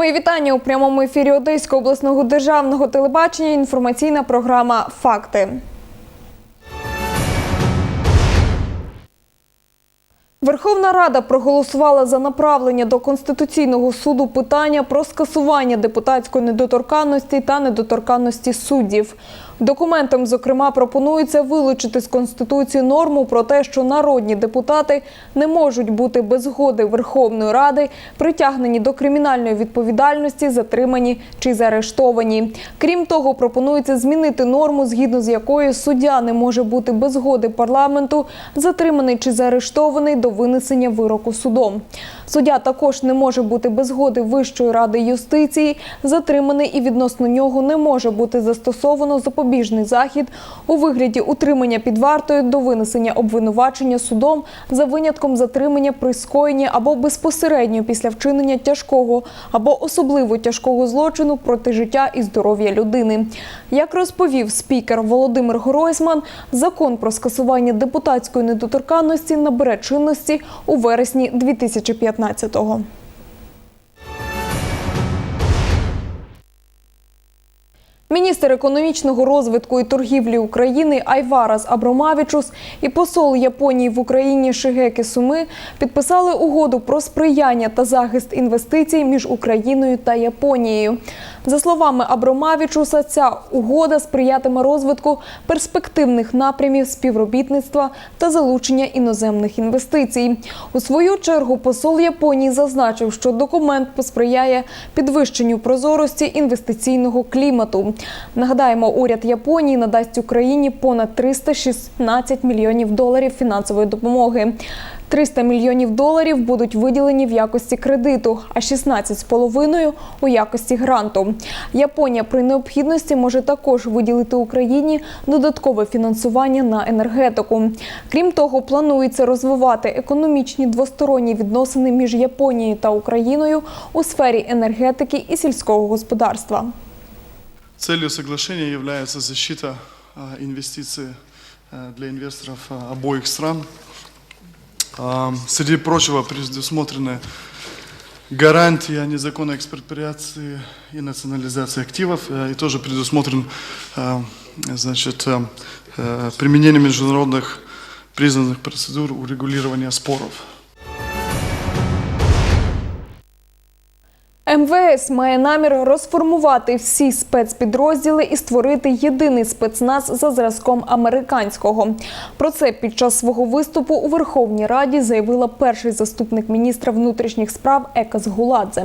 Мої вітання у прямому ефірі Одеського обласного державного телебачення. Інформаційна програма Факти. Верховна Рада проголосувала за направлення до Конституційного суду питання про скасування депутатської недоторканності та недоторканності суддів. Документом, зокрема, пропонується вилучити з Конституції норму про те, що народні депутати не можуть бути без згоди Верховної Ради притягнені до кримінальної відповідальності, затримані чи заарештовані. Крім того, пропонується змінити норму, згідно з якою суддя не може бути без згоди парламенту, затриманий чи заарештований до винесення вироку судом. Суддя також не може бути без згоди Вищої ради юстиції, затриманий і відносно нього не може бути застосовано запобіжний захід у вигляді утримання під вартою до винесення обвинувачення судом за винятком затримання при скоєнні або безпосередньо після вчинення тяжкого або особливо тяжкого злочину проти життя і здоров'я людини. Як розповів спікер Володимир Гройсман, закон про скасування депутатської недоторканності набере чинності у вересні 2015-го. Міністр економічного розвитку і торгівлі України Айварас Абромавічус і посол Японії в Україні Шигекі Суми підписали угоду про сприяння та захист інвестицій між Україною та Японією. За словами Абромавічуса, ця угода сприятиме розвитку перспективних напрямів співробітництва та залучення іноземних інвестицій. У свою чергу посол Японії зазначив, що документ посприяє підвищенню прозорості інвестиційного клімату. Нагадаємо, уряд Японії надасть Україні понад 316 мільйонів доларів фінансової допомоги. 300 мільйонів доларів будуть виділені в якості кредиту, а 16,5 – у якості гранту. Японія при необхідності може також виділити Україні додаткове фінансування на енергетику. Крім того, планується розвивати економічні двосторонні відносини між Японією та Україною у сфері енергетики і сільського господарства. Целью соглашения является защита а, инвестиций а, для инвесторов а, обоих стран. Среди прочего предусмотрены гарантии о незаконной экспроприации и национализации активов, и тоже предусмотрен значит, применение международных признанных процедур урегулирования споров. МВС має намір розформувати всі спецпідрозділи і створити єдиний спецназ за зразком американського. Про це під час свого виступу у Верховній Раді заявила перший заступник міністра внутрішніх справ Екас Гуладзе.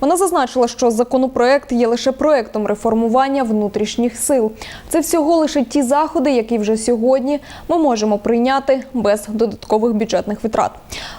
Вона зазначила, що законопроект є лише проектом реформування внутрішніх сил. Це всього лише ті заходи, які вже сьогодні ми можемо прийняти без додаткових бюджетних витрат.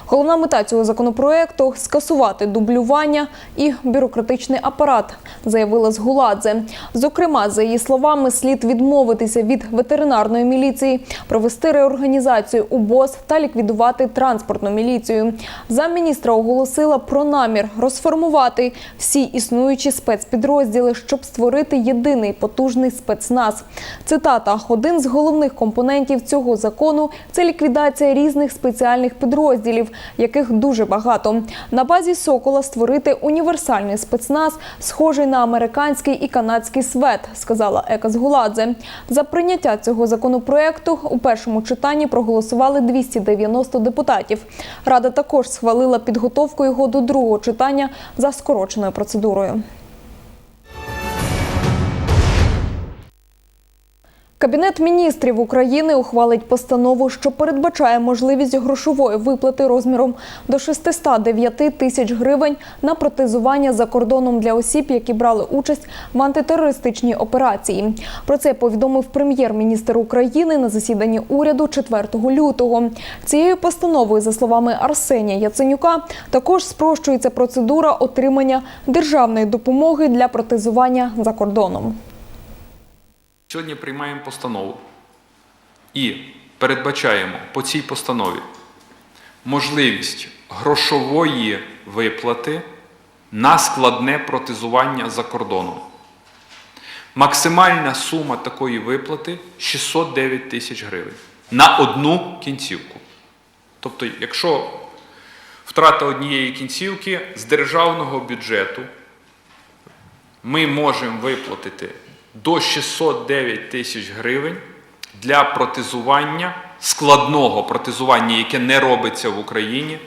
Головна мета цього законопроекту скасувати дублювання і бюрократичний апарат, заявила Згуладзе. Зокрема, за її словами, слід відмовитися від ветеринарної міліції, провести реорганізацію УБОЗ та ліквідувати транспортну міліцію. Замміністра оголосила про намір розформувати всі існуючі спецпідрозділи, щоб створити єдиний потужний спецназ. Цитата: один з головних компонентів цього закону це ліквідація різних спеціальних підрозділів, яких дуже багато. На базі Сокола створити універсальний спецназ, схожий на американський і канадський свет, сказала Екас Гуладзе. За прийняття цього законопроекту у першому читанні проголосували 290 депутатів. Рада також схвалила підготовку його до другого читання за скороченою процедурою. Кабінет міністрів України ухвалить постанову, що передбачає можливість грошової виплати розміром до 609 тисяч гривень на протезування за кордоном для осіб, які брали участь в антитерористичній операції. Про це повідомив прем'єр-міністр України на засіданні уряду 4 лютого. Цією постановою, за словами Арсенія Яценюка, також спрощується процедура отримання державної допомоги для протезування за кордоном. Сьогодні приймаємо постанову і передбачаємо по цій постанові можливість грошової виплати на складне протезування за кордоном. Максимальна сума такої виплати 609 тисяч гривень на одну кінцівку. Тобто, якщо втрата однієї кінцівки з державного бюджету ми можемо виплатити до 609 тисяч гривень для протезування, складного протезування, яке не робиться в Україні.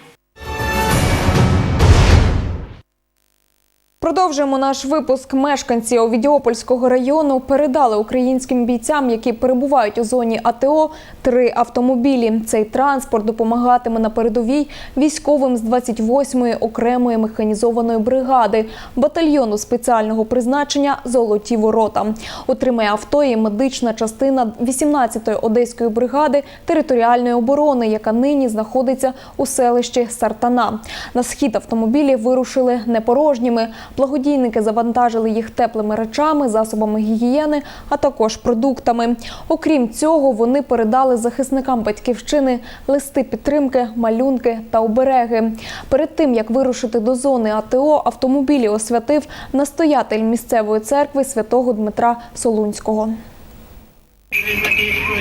Продовжуємо наш випуск. Мешканці Овідіопольського району передали українським бійцям, які перебувають у зоні АТО, три автомобілі. Цей транспорт допомагатиме на передовій військовим з 28-ї окремої механізованої бригади батальйону спеціального призначення Золоті ворота. Отримає авто і медична частина 18-ї одеської бригади територіальної оборони, яка нині знаходиться у селищі Сартана. На схід автомобілі вирушили непорожніми. Благодійники завантажили їх теплими речами, засобами гігієни, а також продуктами. Окрім цього, вони передали захисникам батьківщини листи підтримки, малюнки та обереги. Перед тим як вирушити до зони АТО, автомобілі освятив настоятель місцевої церкви святого Дмитра Солунського. Запишу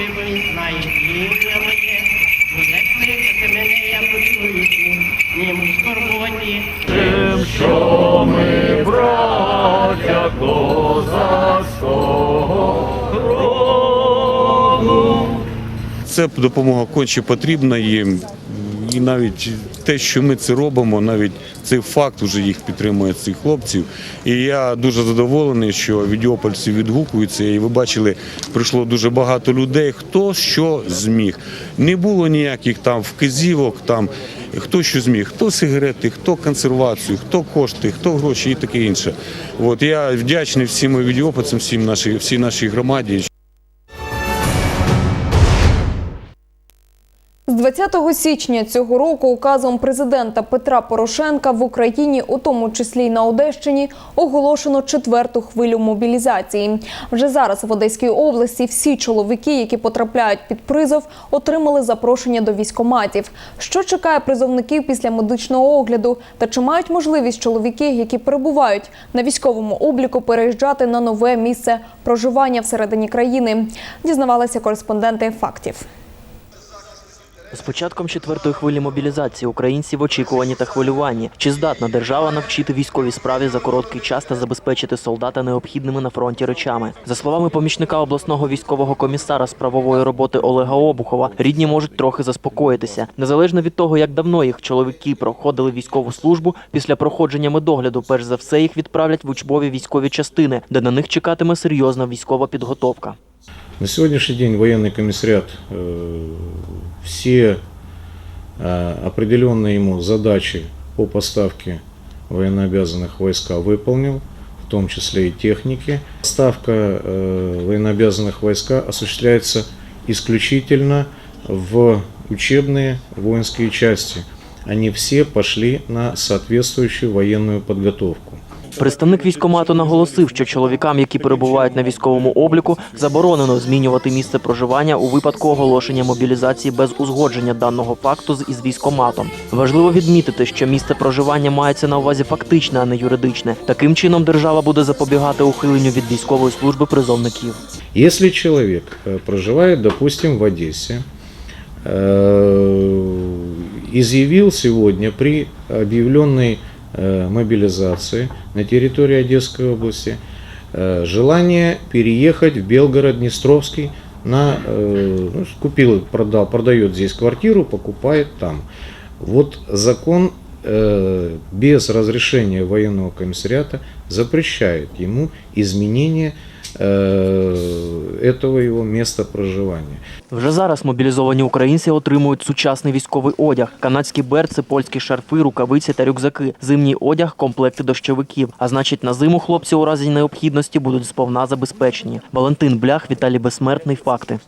і ви знаєте ім'я моє, буде кликати мене, я почую нім в скорботі. Це допомога конче потрібна їм. І навіть те, що ми це робимо, навіть цей факт вже їх підтримує цих хлопців. І я дуже задоволений, що відіопольці відгукуються. І ви бачили, прийшло дуже багато людей. Хто що зміг. Не було ніяких там вказівок, там хто що зміг, хто сигарети, хто консервацію, хто кошти, хто гроші і таке інше. От я вдячний всім відіопицям, всім нашій, всій нашій громаді. 20 січня цього року указом президента Петра Порошенка в Україні, у тому числі й на Одещині, оголошено четверту хвилю мобілізації. Вже зараз в Одеській області всі чоловіки, які потрапляють під призов, отримали запрошення до військоматів. Що чекає призовників після медичного огляду? Та чи мають можливість чоловіки, які перебувають на військовому обліку, переїжджати на нове місце проживання всередині країни? Дізнавалися кореспонденти фактів. З початком четвертої хвилі мобілізації українці в очікуванні та хвилюванні. Чи здатна держава навчити військовій справі за короткий час та забезпечити солдата необхідними на фронті речами? За словами помічника обласного військового комісара з правової роботи Олега Обухова, рідні можуть трохи заспокоїтися. Незалежно від того, як давно їх чоловіки проходили військову службу, після проходження медогляду, перш за все, їх відправлять в учбові військові частини, де на них чекатиме серйозна військова підготовка. На сегодняшний день военный комиссариат э, все э, определенные ему задачи по поставке военнообязанных войска выполнил, в том числе и техники. Ставка э, военнообязанных войска осуществляется исключительно в учебные воинские части. Они все пошли на соответствующую военную подготовку. Представник військкомату наголосив, що чоловікам, які перебувають на військовому обліку, заборонено змінювати місце проживання у випадку оголошення мобілізації без узгодження даного факту з із військкоматом. Важливо відмітити, що місце проживання мається на увазі фактичне, а не юридичне. Таким чином держава буде запобігати ухиленню від військової служби призовників. Если человек э, проживает, допустим, в Одессе, э, изъявил сегодня при объявленной э, мобилизации на территории Одесской области э, желание переехать в Белгород-Днестровский на, э, ну, купил, продал, продает здесь квартиру, покупает там. Вот закон э, без разрешения военного комиссариата запрещает ему изменение э, этого его места проживання. Вже зараз мобілізовані українці отримують сучасний військовий одяг: канадські берці, польські шарфи, рукавиці та рюкзаки, зимній одяг, комплекти дощовиків. А значить, на зиму хлопці у разі необхідності будуть сповна забезпечені. Валентин Блях, Віталій Безсмертний. Факти.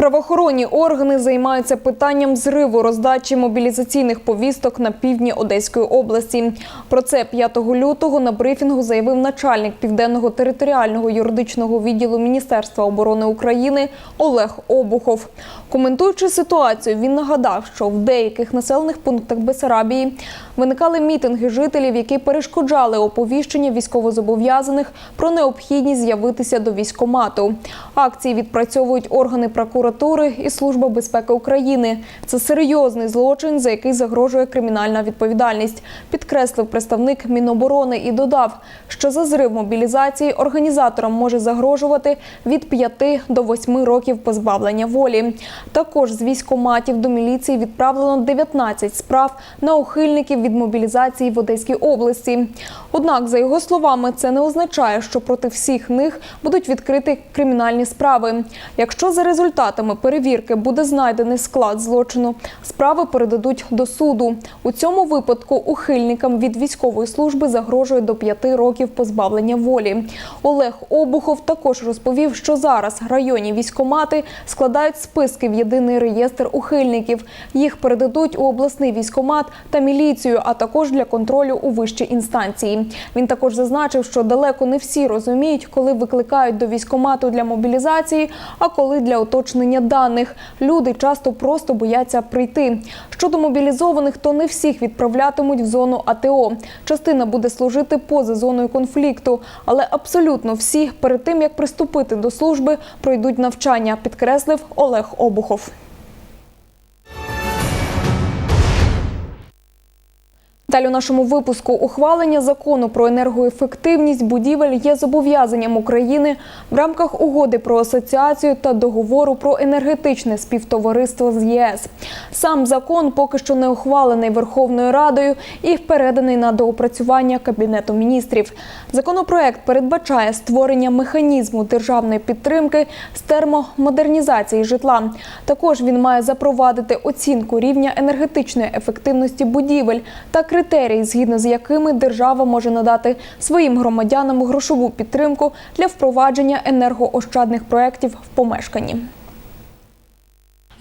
Правоохоронні органи займаються питанням зриву роздачі мобілізаційних повісток на півдні Одеської області. Про це 5 лютого на брифінгу заявив начальник південного територіального юридичного відділу Міністерства оборони України Олег Обухов. Коментуючи ситуацію, він нагадав, що в деяких населених пунктах Бесарабії виникали мітинги жителів, які перешкоджали оповіщення військовозобов'язаних про необхідність з'явитися до військомату. Акції відпрацьовують органи прокуратури прокуратури і Служба безпеки України. Це серйозний злочин, за який загрожує кримінальна відповідальність, підкреслив представник Міноборони і додав, що за зрив мобілізації організаторам може загрожувати від 5 до 8 років позбавлення волі. Також з військоматів до міліції відправлено 19 справ на ухильників від мобілізації в Одеській області. Однак, за його словами, це не означає, що проти всіх них будуть відкриті кримінальні справи. Якщо за результатами перевірки буде знайдений склад злочину, справи передадуть до суду. У цьому випадку ухильникам від військової служби загрожує до 5 років позбавлення волі. Олег Обухов також розповів, що зараз районні військомати складають списки в єдиний реєстр ухильників. Їх передадуть у обласний військомат та міліцію, а також для контролю у вищій інстанції. Він також зазначив, що далеко не всі розуміють, коли викликають до військомату для мобілізації, а коли для уточнення даних. Люди часто просто бояться прийти. Щодо мобілізованих, то не всіх відправлятимуть в зону АТО. Частина буде служити поза зоною конфлікту, але абсолютно всі перед тим як приступити до служби пройдуть навчання, підкреслив Олег Обухов. Далі у нашому випуску ухвалення закону про енергоефективність будівель є зобов'язанням України в рамках угоди про асоціацію та договору про енергетичне співтовариство з ЄС. Сам закон поки що не ухвалений Верховною Радою і переданий на доопрацювання Кабінету міністрів. Законопроект передбачає створення механізму державної підтримки з термомодернізації житла. Також він має запровадити оцінку рівня енергетичної ефективності будівель та критерії, згідно з якими держава може надати своїм громадянам грошову підтримку для впровадження енергоощадних проєктів в помешканні.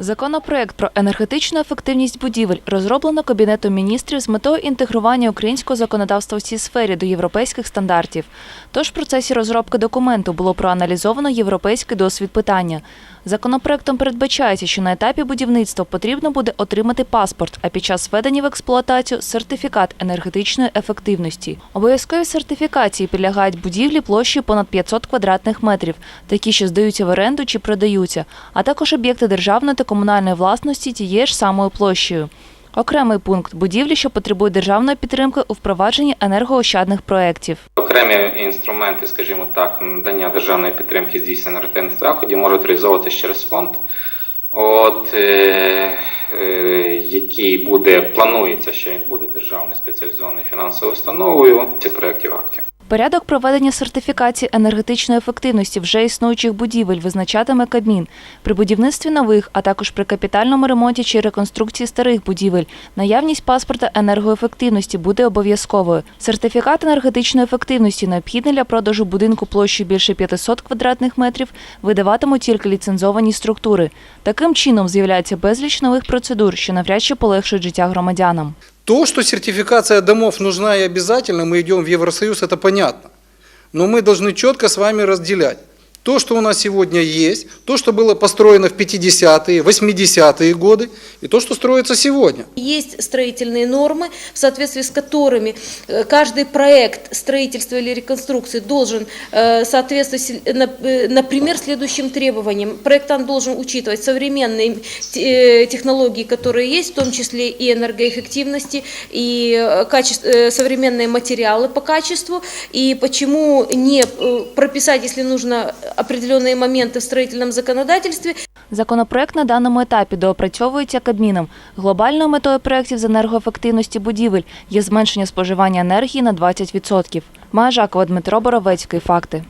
Законопроект про енергетичну ефективність будівель розроблено Кабінетом міністрів з метою інтегрування українського законодавства в цій сфері до європейських стандартів. Тож в процесі розробки документу було проаналізовано європейський досвід питання. Законопроектом передбачається, що на етапі будівництва потрібно буде отримати паспорт, а під час введення в експлуатацію сертифікат енергетичної ефективності. Обов'язкові сертифікації підлягають будівлі площею понад 500 квадратних метрів, такі, що здаються в оренду чи продаються, а також об'єкти державної та комунальної власності тією ж самою площею. Окремий пункт будівлі, що потребують державної підтримки у впровадженні енергоощадних проєктів. Окремі інструменти, скажімо так, надання державної підтримки здійснення ретельних заходів можуть реалізовуватися через фонд, от, е, е, який буде, планується, що він буде державною спеціалізованою фінансовою установою ці проєктів актів. Порядок проведення сертифікації енергетичної ефективності вже існуючих будівель визначатиме Кабмін. При будівництві нових, а також при капітальному ремонті чи реконструкції старих будівель, наявність паспорта енергоефективності буде обов'язковою. Сертифікат енергетичної ефективності, необхідний для продажу будинку площею більше 500 квадратних метрів, видаватимуть тільки ліцензовані структури. Таким чином з'являється безліч нових процедур, що навряд чи полегшують життя громадянам. То, что сертификация домов нужна и обязательно, мы идем в Евросоюз, это понятно. Но мы должны четко с вами разделять. То, что у нас сегодня есть, то, что было построено в 50-е, 80-е годы, и то, что строится сегодня. Есть строительные нормы, в соответствии с которыми э, каждый проект строительства или реконструкции должен э, соответствовать, э, например, следующим требованиям. Проектант должен учитывать современные технологии, которые есть, в том числе и энергоэффективности, и каче- э, современные материалы по качеству. И почему не прописать, если нужно, определенные моменты в строительном законодательстве, Законопроект на даному етапі доопрацьовується Кабміном. Глобальною метою проєктів з енергоефективності будівель є зменшення споживання енергії на 20%. Майя Жакова, Дмитро Боровецький. Факти.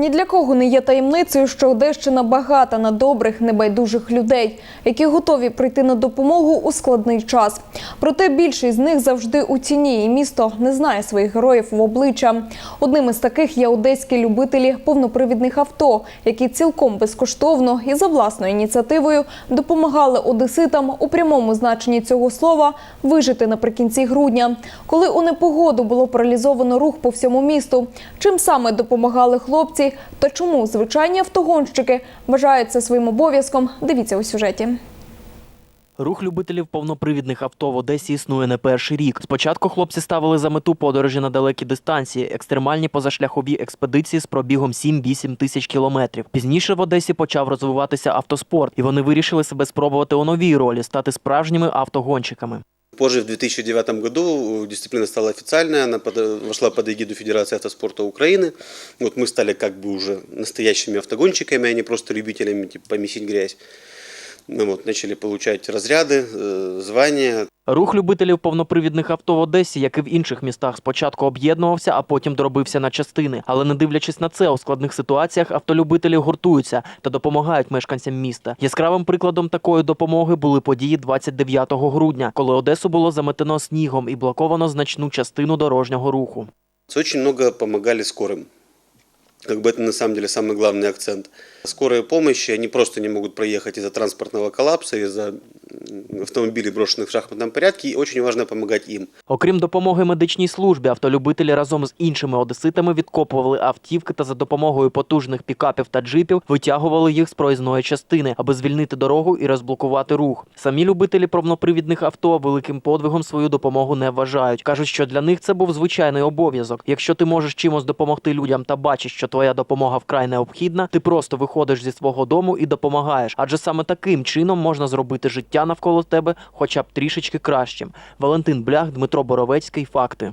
Ні для кого не є таємницею, що Одещина багата на добрих, небайдужих людей, які готові прийти на допомогу у складний час. Проте більшість з них завжди у тіні, і місто не знає своїх героїв в обличчя. Одним із таких є одеські любителі повнопривідних авто, які цілком безкоштовно і за власною ініціативою допомагали одеситам у прямому значенні цього слова вижити наприкінці грудня, коли у непогоду було паралізовано рух по всьому місту. Чим саме допомагали хлопці та чому звичайні автогонщики вважають це своїм обов'язком? Дивіться у сюжеті. Рух любителів повнопривідних авто в Одесі існує не перший рік. Спочатку хлопці ставили за мету подорожі на далекі дистанції, екстремальні позашляхові експедиції з пробігом 7-8 тисяч кілометрів. Пізніше в Одесі почав розвиватися автоспорт, і вони вирішили себе спробувати у новій ролі стати справжніми автогонщиками. Позже, в 2009 году, дисциплина стала официальной, она под- вошла под эгиду Федерации автоспорта Украины. Вот мы стали как бы уже настоящими автогонщиками, а не просто любителями типа, помесить грязь. Ну вот, начали получать разряды, э, звания. Рух любителів повнопривідних авто в Одесі, як і в інших містах, спочатку об'єднувався, а потім дробився на частини. Але не дивлячись на це, у складних ситуаціях автолюбителі гуртуються та допомагають мешканцям міста. Яскравим прикладом такої допомоги були події 29 грудня, коли Одесу було заметено снігом і блоковано значну частину дорожнього руху. Очень много помогали скорым. Как бы это на самом деле самый главный акцент. Скорая помощь, они просто не могут проехать из-за транспортного коллапса, из-за м, автомобилей, брошенных в шахматном порядке, и очень важно помогать им. Окрім допомоги медичній службі, автолюбителі разом з іншими одеситами відкопували автівки та за допомогою потужних пікапів та джипів витягували їх з проїзної частини, аби звільнити дорогу і розблокувати рух. Самі любителі повнопривідних авто великим подвигом свою допомогу не вважають. кажуть, що для них це був звичайний обов'язок. Якщо ти можеш чимось допомогти людям та бачиш, що твоя допомога вкрай необхідна, ти просто виходиш зі свого дому і допомагаєш. Адже саме таким чином можна зробити життя навколо тебе хоча б трішечки кращим. Валентин Блях, Дмитро Боровецький. Факти.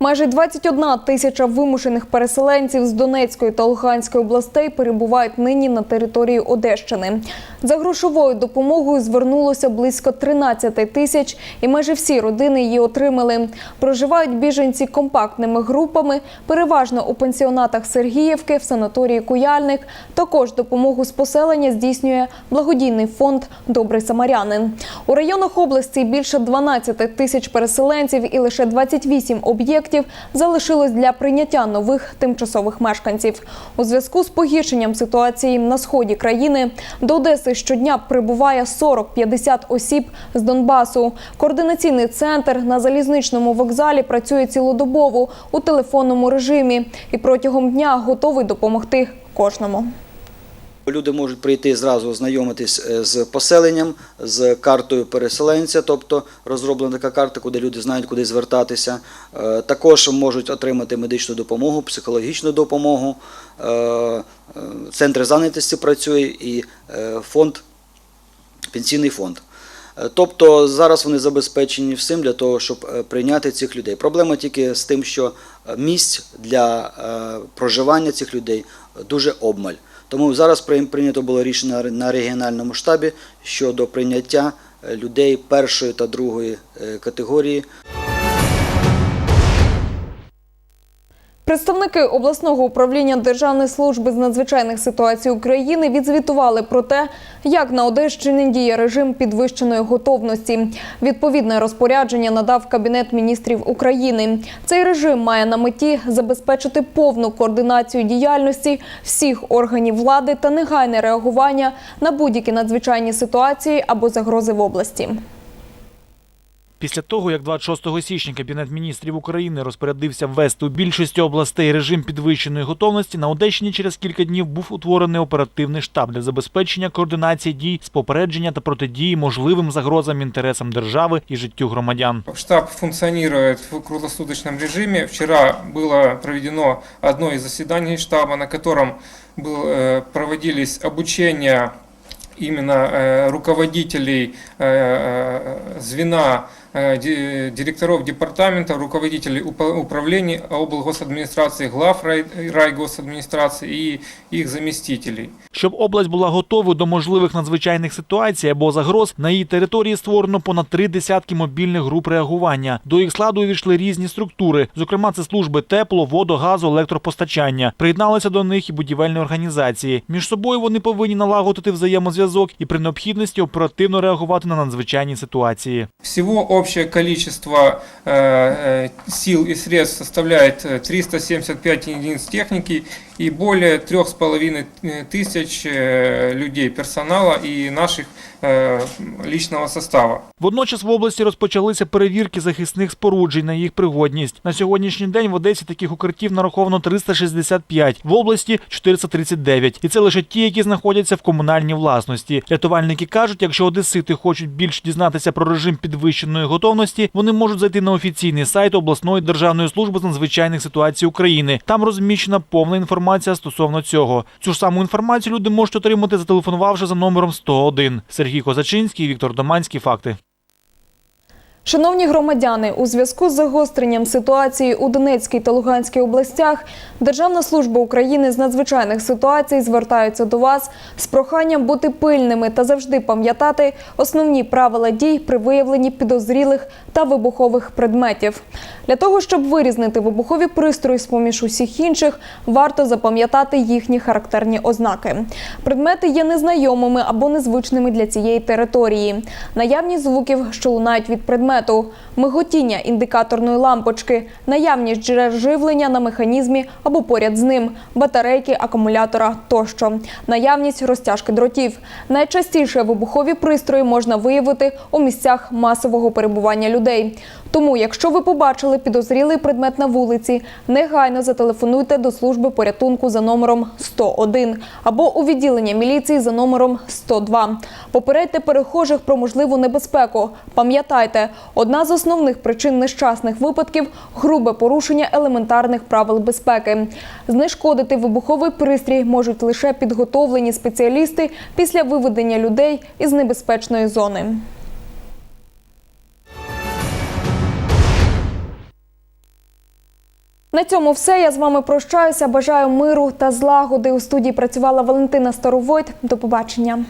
Майже 21 тисяча вимушених переселенців з Донецької та Луганської областей перебувають нині на території Одещини. За грошовою допомогою звернулося близько 13 тисяч, і майже всі родини її отримали. Проживають біженці компактними групами, переважно у пенсіонатах Сергіївки, в санаторії Куяльник. Також допомогу з поселення здійснює благодійний фонд Добрий самарянин. У районах області більше 12 тисяч переселенців і лише 28 об'єктів залишилось для прийняття нових тимчасових мешканців. У зв'язку з погіршенням ситуації на сході країни до Одеси щодня прибуває 40-50 осіб з Донбасу. Координаційний центр на залізничному вокзалі працює цілодобово у телефонному режимі і протягом дня готовий допомогти кожному. Люди можуть прийти зразу ознайомитись е, з поселенням, з картою переселенця, тобто розроблена така карта, куди люди знають, куди звертатися. Е, Також можуть отримати медичну допомогу, психологічну допомогу. Е, Центр зайнятості працює і фонд, пенсійний фонд. Тобто зараз вони забезпечені всім для того, щоб прийняти цих людей. Проблема тільки з тим, що місць для проживання цих людей дуже обмаль. Тому зараз прийнято було рішення на регіональному штабі щодо прийняття е, людей першої та другої е, категорії. Представники обласного управління Державної служби з надзвичайних ситуацій України відзвітували про те, як на Одещині діє режим підвищеної готовності. Відповідне розпорядження надав Кабінет міністрів України. Цей режим має на меті забезпечити повну координацію діяльності всіх органів влади та негайне реагування на будь-які надзвичайні ситуації або загрози в області. Після того, як 26 січня Кабінет міністрів України розпорядився ввести у більшості областей режим підвищеної готовності, на Одещині через кілька днів був утворений оперативний штаб для забезпечення координації дій з попередження та протидії можливим загрозам інтересам держави і життю громадян. Штаб функционирует в круглосуточном режиме. Вчера было проведено одно из заседаний штаба, на котором был, э, проводились обучения именно э, руководителей э, э, звена э, ди- директоров департамента, руководителей управлений облгосадминистрации, глав рай- райгосадминистрации и их заместителей. Щоб область була готовою до можливих надзвичайних ситуацій або загроз, на її території створено понад три десятки мобільних груп реагування. До їх складу увійшли різні структури, зокрема, це служби тепло, водо, газу, електропостачання. Приєдналися до них і будівельні організації. Між собою вони повинні налагодити взаємозв'язок і при необхідності оперативно реагувати на надзвичайні ситуації. Всего общее количество э, э, сил и средств составляет э, 375 единиц техники и более трех с половиной э, тысяч э, людей персонала и наших э, личного состава. Водночас в області розпочалися перевірки захисних споруджень на їх пригодність. На сьогоднішній день в Одесі таких укриттів нараховано 365, в області 439. І це лише ті, які знаходяться в комунальній власності. Рятувальники кажуть, якщо одесити хочуть більш дізнатися про режим підвищеної готовності, вони можуть зайти на офіційний сайт обласної державної служби з надзвичайних ситуацій України. Там розміщена повна інформація стосовно цього. Цю ж саму інформацію люди можуть отримати, зателефонувавши за номером 101. Сергій Козачинський, Віктор Доманський. Факти. Шановні громадяни, у зв'язку з загостренням ситуації у Донецькій та Луганській областях Державна служба України з надзвичайних ситуацій звертається до вас з проханням бути пильними та завжди пам'ятати основні правила дій при виявленні підозрілих та вибухових предметів. Для того, щоб вирізнити вибухові пристрої з поміж усіх інших, варто запам'ятати їхні характерні ознаки. Предмети є незнайомими або незвичними для цієї території. Наявність звуків, що лунають від предмету, миготіння індикаторної лампочки, наявність джерел живлення на механізмі або поряд з ним, батарейки, акумулятора тощо, наявність розтяжки дротів. Найчастіше вибухові пристрої можна виявити у місцях масового перебування людей. Тому, якщо ви побачили підозрілий предмет на вулиці, негайно зателефонуйте до служби порятунку за номером 101 або у відділення міліції за номером 102. Попередьте перехожих про можливу небезпеку. Пам'ятайте, одна з основних причин нещасних випадків грубе порушення елементарних правил безпеки. Знешкодити вибуховий пристрій можуть лише підготовлені спеціалісти після виведення людей із небезпечної зони. На цьому все. Я з вами прощаюся. Бажаю миру та злагоди. У студії працювала Валентина Старовойт. До побачення.